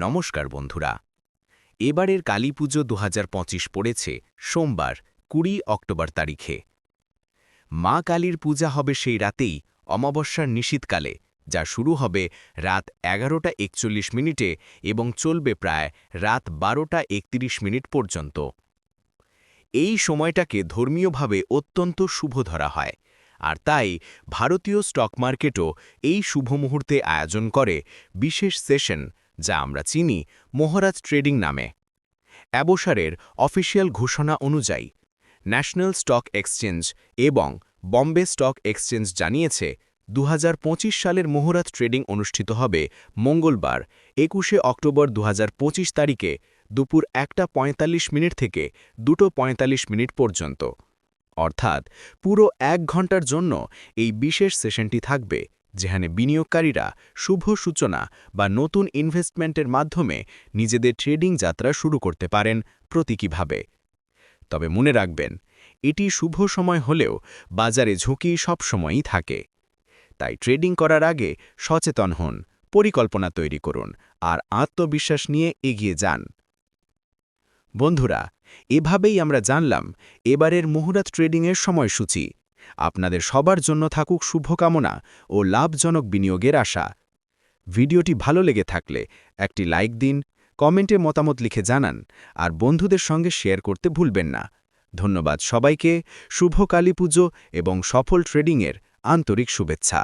নমস্কার বন্ধুরা। এবারের কালী পুজো দু পড়েছে সোমবার, কুড়ি অক্টোবর তারিখে। মা কালীর পূজা হবে সেই রাতেই, অমাবস্যার নিশীতকালে, যা শুরু হবে রাত এগারোটা একচল্লিশ মিনিটে এবং চলবে প্রায় রাত বারোটা একত্রিশ মিনিট পর্যন্ত। এই সময়টাকে ধর্মীয়ভাবে অত্যন্ত শুভ ধরা হয়। আর তাই ভারতীয় স্টক মার্কেটও এই শুভ মুহূর্তে আয়োজন করে বিশেষ সেশন যা আমরা চিনি মহারাজ ট্রেডিং নামে। অ্যাবসারের অফিসিয়াল ঘোষণা অনুযায়ী, ন্যাশনাল স্টক এক্সচেঞ্জ এবং বম্বে স্টক এক্সচেঞ্জ জানিয়েছে দু হাজার পঁচিশ সালের মোহরাত ট্রেডিং অনুষ্ঠিত হবে মঙ্গলবার, একুশে অক্টোবর দু হাজার পঁচিশ তারিখে দুপুর একটা পঁয়তাল্লিশ মিনিট থেকে দুটো পঁয়তাল্লিশ মিনিট পর্যন্ত। অর্থাৎ পুরো এক ঘণ্টার জন্য এই বিশেষ সেশনটি থাকবে। যেখানে বিনিয়োগকারীরা শুভ সূচনা বা নতুন ইনভেস্টমেন্টের মাধ্যমে নিজেদের ট্রেডিং যাত্রা শুরু করতে পারেন প্রতীকীভাবে। তবে মনে রাখবেন, এটি শুভ সময় হলেও বাজারে ঝুঁকি সবসময়ই থাকে। তাই ট্রেডিং করার আগে সচেতন হন, পরিকল্পনা তৈরি করুন, আর আত্মবিশ্বাস নিয়ে এগিয়ে যান। বন্ধুরা, এভাবেই আমরা জানলাম এবারের মুহুরাত ট্রেডিংয়ের সময়সূচি। আপনাদের সবার জন্য থাকুক শুভকামনা ও লাভজনক বিনিয়োগের আশা। ভিডিওটি ভালো লেগে থাকলে একটি লাইক দিন, কমেন্টে মতামত লিখে জানান, আর বন্ধুদের সঙ্গে শেয়ার করতে ভুলবেন না। ধন্যবাদ সবাইকে, শুভ কালী পুজো এবং সফল ট্রেডিংয়ের আন্তরিক শুভেচ্ছা।